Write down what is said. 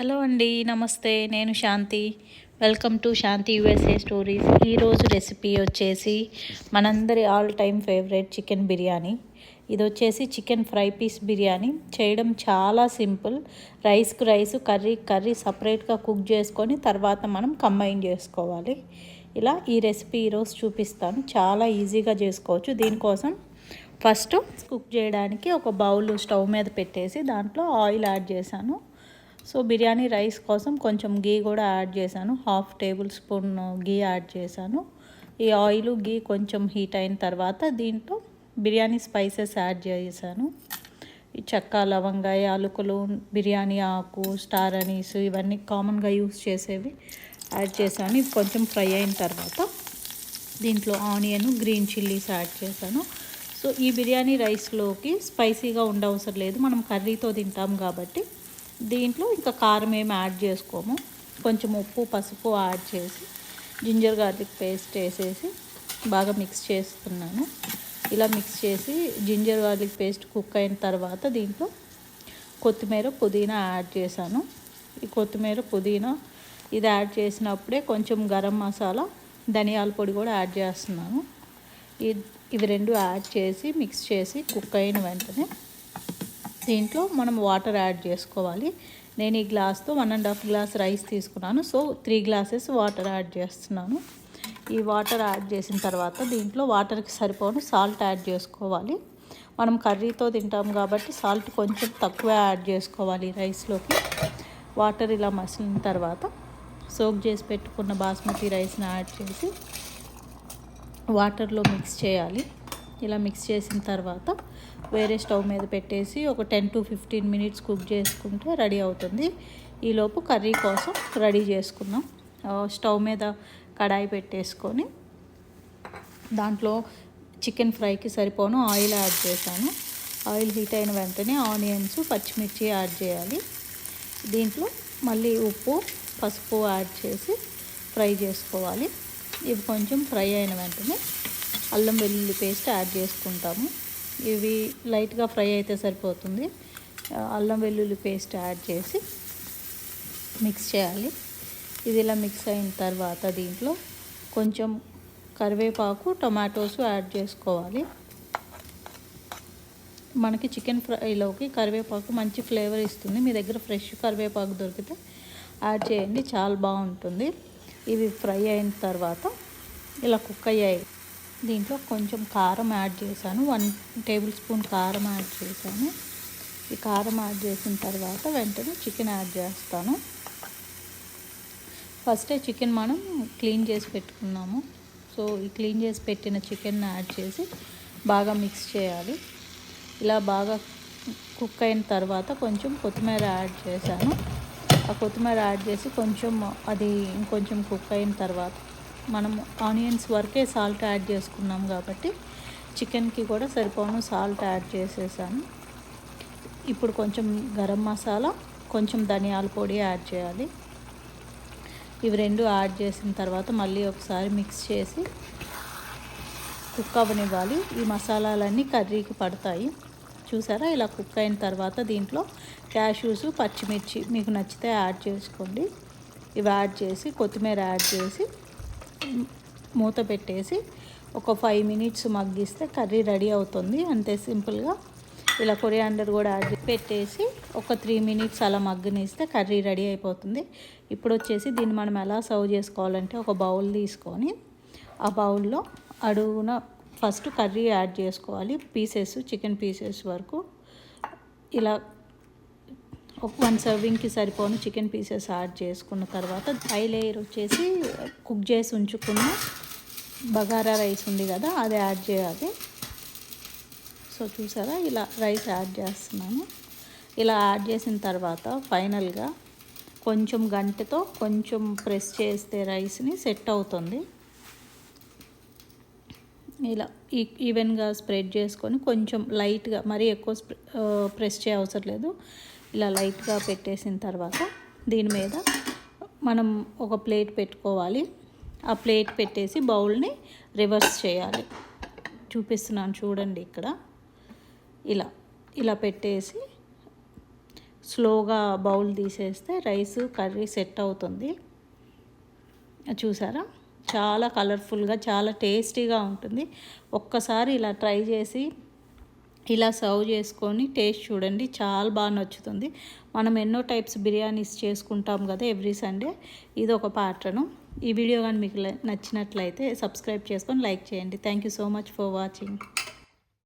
Hello అండి నమస్తే నేను Shanti. Welcome to Shanti USA stories. ఈరోజు రెసిపీ వచ్చేసి మనందరి all time favourite chicken biryani. ఇది వచ్చేసి చికెన్ ఫ్రై పీస్ బిర్యానీ. చేయడం చాలా సింపుల్. రైస్కు రైస్ కర్రీ కర్రీ సపరేట్గా కుక్ చేసుకొని తర్వాత మనం కంబైన్ చేసుకోవాలి. ఇలా ఈ రెసిపీ ఈరోజు చూపిస్తాను. చాలా ఈజీగా చేసుకోవచ్చు. దీనికోసం ఫస్ట్ కుక్ చేయడానికి ఒక బౌల్ స్టవ్ మీద పెట్టేసి దాంట్లో ఆయిల్ యాడ్ చేశాను. సో బిర్యానీ రైస్ కోసం కొంచెం గీ కూడా యాడ్ చేశాను. హాఫ్ టేబుల్ స్పూన్ గీ యాడ్ చేశాను. ఈ ఆయిల్ గీ కొంచెం హీట్ అయిన తర్వాత దీంట్లో బిర్యానీ స్పైసెస్ యాడ్ చేశాను. ఈ చెక్క లవంగ యాలకులు బిర్యానీ ఆకు స్టార్ అనీస్ ఇవన్నీ కామన్గా యూస్ చేసేవి యాడ్ చేశాను. ఇది కొంచెం ఫ్రై అయిన తర్వాత దీంట్లో ఆనియన్ గ్రీన్ చిల్లీస్ యాడ్ చేశాను. సో ఈ బిర్యానీ రైస్లోకి స్పైసీగా ఉండవసరం లేదు. మనం కర్రీతో తింటాం కాబట్టి దీంట్లో ఇంకా కారం ఏమి యాడ్ చేసుకోము. కొంచెం ఉప్పు పసుపు యాడ్ చేసి జింజర్ గార్లిక్ పేస్ట్ వేసేసి బాగా మిక్స్ చేస్తున్నాను. ఇలా మిక్స్ చేసి జింజర్ గార్లిక్ పేస్ట్ కుక్ అయిన తర్వాత దీంట్లో కొత్తిమీర పుదీనా యాడ్ చేశాను. ఈ కొత్తిమీర పుదీనా ఇది యాడ్ చేసినప్పుడే కొంచెం గరం మసాలా ధనియాల పొడి కూడా యాడ్ చేస్తున్నాను. ఇవి రెండు యాడ్ చేసి మిక్స్ చేసి కుక్ అయిన వెంటనే దీంట్లో మనం వాటర్ యాడ్ చేసుకోవాలి. నేను ఈ గ్లాస్తో one and half glass rice తీసుకున్నాను. So three glasses water add చేస్తున్నాను. ఈ వాటర్ యాడ్ చేసిన తర్వాత దీంట్లో వాటర్కి సరిపోను సాల్ట్ యాడ్ చేసుకోవాలి. మనం కర్రీతో తింటాం కాబట్టి సాల్ట్ కొంచెం తక్కువ యాడ్ చేసుకోవాలి రైస్లోకి. వాటర్ ఇలా మసిలిన తర్వాత సోక్ చేసి పెట్టుకున్న బాస్మతి రైస్ని యాడ్ చేసి వాటర్లో మిక్స్ చేయాలి. ఇలా మిక్స్ చేసిన తర్వాత వేరే స్టవ్ మీద పెట్టేసి ఒక ten to fifteen minutes cook చేసుకుంటే రెడీ అవుతుంది. ఈలోపు కర్రీ కోసం రెడీ చేసుకున్నాం స్టవ్ మీద కడాయి పెట్టేసుకొని దాంట్లో చికెన్ ఫ్రైకి సరిపోను ఆయిల్ యాడ్ చేశాను. ఆయిల్ హీట్ అయిన వెంటనే ఆనియన్స్ పచ్చిమిర్చి యాడ్ చేయాలి. దీంట్లో మళ్ళీ ఉప్పు పసుపు యాడ్ చేసి ఫ్రై చేసుకోవాలి. ఇవి కొంచెం ఫ్రై అయిన వెంటనే అల్లం వెల్లుల్లి పేస్ట్ యాడ్ చేసుకుంటాము. ఇవి లైట్గా ఫ్రై అయితే సరిపోతుంది. అల్లం వెల్లుల్లి పేస్ట్ యాడ్ చేసి మిక్స్ చేయాలి. ఇది ఇలా మిక్స్ అయిన తర్వాత దీంట్లో కొంచెం కరివేపాకు టొమాటోస్ యాడ్ చేసుకోవాలి. మనకి చికెన్ ఫ్రైలోకి కరివేపాకు మంచి ఫ్లేవర్ ఇస్తుంది. మీ దగ్గర ఫ్రెష్ కరివేపాకు దొరికితే యాడ్ చేయండి. చాలా బాగుంటుంది. ఇవి ఫ్రై అయిన తర్వాత ఇలా కుక్ అయ్యాయి. దీంట్లో కొంచెం కారం యాడ్ చేశాను. వన్ టేబుల్ స్పూన్ కారం యాడ్ చేశాను. ఈ కారం యాడ్ చేసిన తర్వాత వెంటనే చికెన్ యాడ్ చేస్తాను. ఫస్టే చికెన్ మనం క్లీన్ చేసి పెట్టుకున్నాము. సో ఈ క్లీన్ చేసి పెట్టిన చికెన్ యాడ్ చేసి బాగా మిక్స్ చేయాలి. ఇలా బాగా కుక్ అయిన తర్వాత కొంచెం కొత్తిమీర యాడ్ చేశాను. ఆ కొత్తిమీర యాడ్ చేసి కొంచెం అది ఇంకొంచెం కుక్ అయిన తర్వాత మనం ఆనియన్స్ వరకే సాల్ట్ యాడ్ చేసుకున్నాం కాబట్టి చికెన్కి కూడా సరిపోను సాల్ట్ యాడ్ చేసేసాను. ఇప్పుడు కొంచెం గరం మసాలా కొంచెం ధనియాల పొడి యాడ్ చేయాలి. ఇవి రెండు యాడ్ చేసిన తర్వాత మళ్ళీ ఒకసారి మిక్స్ చేసి కుక్ అవ్వనివ్వాలి ఈ మసాలాలన్నీ కర్రీకి పడతాయి. చూసారా? ఇలా కుక్ అయిన తర్వాత దీంట్లో క్యాష్యూస్ పచ్చిమిర్చి మీకు నచ్చితే యాడ్ చేసుకోండి. ఇవి యాడ్ చేసి కొత్తిమీర యాడ్ చేసి మూత పెట్టేసి ఒక ఫైవ్ మినిట్స్ మగ్గిస్తే కర్రీ రెడీ అవుతుంది. అంతే సింపుల్గా. ఇలా కొరియాండర్ కూడా యాడ్ పెట్టేసి ఒక త్రీ మినిట్స్ అలా మగ్గనిస్తే కర్రీ రెడీ అయిపోతుంది. ఇప్పుడు వచ్చేసి దీన్ని మనం ఎలా సర్వ్ చేసుకోవాలంటే ఒక బౌల్ తీసుకొని ఆ బౌల్లో అడుగున ఫస్ట్ కర్రీ యాడ్ చేసుకోవాలి. పీసెస్ చికెన్ పీసెస్ వరకు. ఇలా ఒక వన్ సర్వింగ్కి సరిపోను చికెన్ పీసెస్ యాడ్ చేసుకున్న తర్వాత హై లేయర్ వచ్చేసి కుక్ చేసి ఉంచుకున్న బగారా రైస్ ఉంది కదా అది యాడ్ చేయాలి. సో చూసారా ఇలా రైస్ యాడ్ చేస్తున్నాను. ఇలా యాడ్ చేసిన తర్వాత ఫైనల్గా కొంచెం గంటతో కొంచెం ప్రెస్ చేస్తే రైస్ని సెట్ అవుతుంది. ఇలా ఈవెన్గా స్ప్రెడ్ చేసుకొని కొంచెం లైట్గా మరీ ఎక్కువ ప్రెస్ చేయవసరం లేదు. ఇలా లైట్గా పెట్టేసిన తర్వాత దీని మీద మనం ఒక ప్లేట్ పెట్టుకోవాలి. ఆ ప్లేట్ పెట్టేసి బౌల్ని రివర్స్ చేయాలి. చూపిస్తున్నాను చూడండి ఇక్కడ. ఇలా ఇలా పెట్టేసి స్లోగా బౌల్ తీసేస్తే రైస్ కర్రీ సెట్ అవుతుంది. చూసారా? చాలా కలర్ఫుల్గా చాలా టేస్టీగా ఉంటుంది. ఒక్కసారి ఇలా ట్రై చేసి ఇలా సర్వ్ చేసుకొని టేస్ట్ చూడండి చాలా బాగా నచ్చుతుంది. మనం ఎన్నో టైప్స్ బిర్యానీస్ చేసుకుంటాం కదా ఎవ్రీ సండే. ఇది ఒక పాటను ఈ వీడియో కానీ మీకు నచ్చినట్లయితే సబ్స్క్రైబ్ చేసుకొని లైక్ చేయండి. Thank you so much for watching.